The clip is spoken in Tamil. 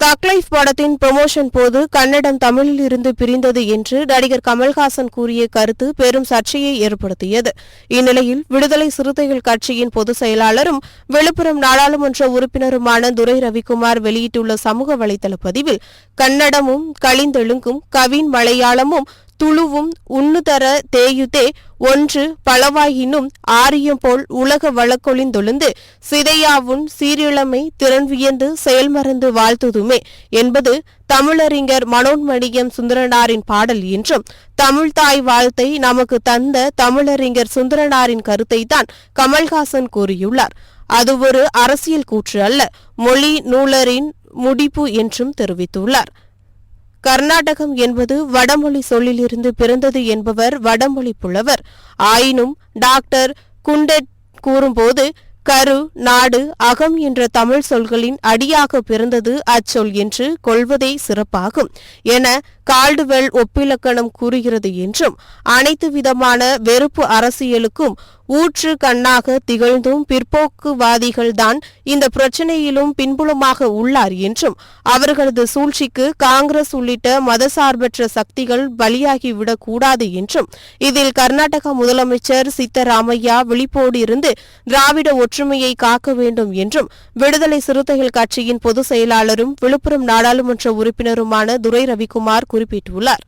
தக் லைஃப் படத்தின் ப்ரமோஷன் போது கன்னடம் தமிழில் இருந்து பிரிந்தது என்று நடிகர் கமல்ஹாசன் கூறிய கருத்து பெரும் சர்ச்சையை ஏற்படுத்தியது. இந்நிலையில் விடுதலை சிறுத்தைகள் கட்சியின் பொதுச் செயலாளரும் விழுப்புரம் நாடாளுமன்ற உறுப்பினருமான துரை ரவிக்குமார் வெளியிட்டுள்ள சமூக வலைதள பதிவில் கன்னடமும் கலிந்தெலுங்கும் கவின் மலையாளமும் துளுவும் உண்ணுதர தேயுதே. ஒன்று பலவாயினும் ஆரியம் போல் உலக வழக்கொழிந்தொழுந்து சிதையாவுன் சீரிழமை திறன் வியந்து செயல்மறந்து வாழ்த்துதுமே. என்பது தமிழறிஞர் மனோன்மணியம் சுந்தரனாரின் பாடல் என்றும் தமிழ்தாய் வாழ்த்தை நமக்கு தந்த தமிழறிஞர் சுந்தரனாரின் கருத்தை தான் கமல்ஹாசன் கூறியுள்ளார். அது ஒரு அரசியல் கூற்று அல்ல மொழி நூலரின் முடிப்பு என்றும் தெரிவித்துள்ளார். கர்நாடகம் என்பது வடமொழி சொல்லிலிருந்து பிறந்தது என்பவர் வடமொழி புலவர். ஆயினும் டாக்டர் குண்டெட் கூறும்போது கரு நாடு அகம் என்ற தமிழ் சொல்களின் அடியாக பிறந்தது அச்சொல் என்று கொள்வதே சிறப்பாகும் என கால்டுவெல் ஒப்பிலக்கணம் கூறுகிறது என்றும் அனைத்து விதமான வெறுப்பு அரசியலுக்கும் ஊற்று கண்ணாக திகழ்ந்தும் பிற்போக்குவாதிகள்தான் இந்த பிரச்சினையிலும் பின்புலமாக உள்ளார் என்றும் அவர்களது சூழ்ச்சிக்கு காங்கிரஸ் உள்ளிட்ட மதசார்பற்ற சக்திகள் பலியாகிவிடக்கூடாது என்றும் இதில் கர்நாடக முதலமைச்சர் சித்தராமையா விழிப்போடு இருந்து திராவிட ஒற்றுமையை காக்க வேண்டும் என்றும் விடுதலை சிறுத்தைகள் கட்சியின் பொதுச் செயலாளரும் விழுப்புரம் நாடாளுமன்ற உறுப்பினருமான துரை ரவிக்குமார் குறிப்பிட்டுள்ளார்.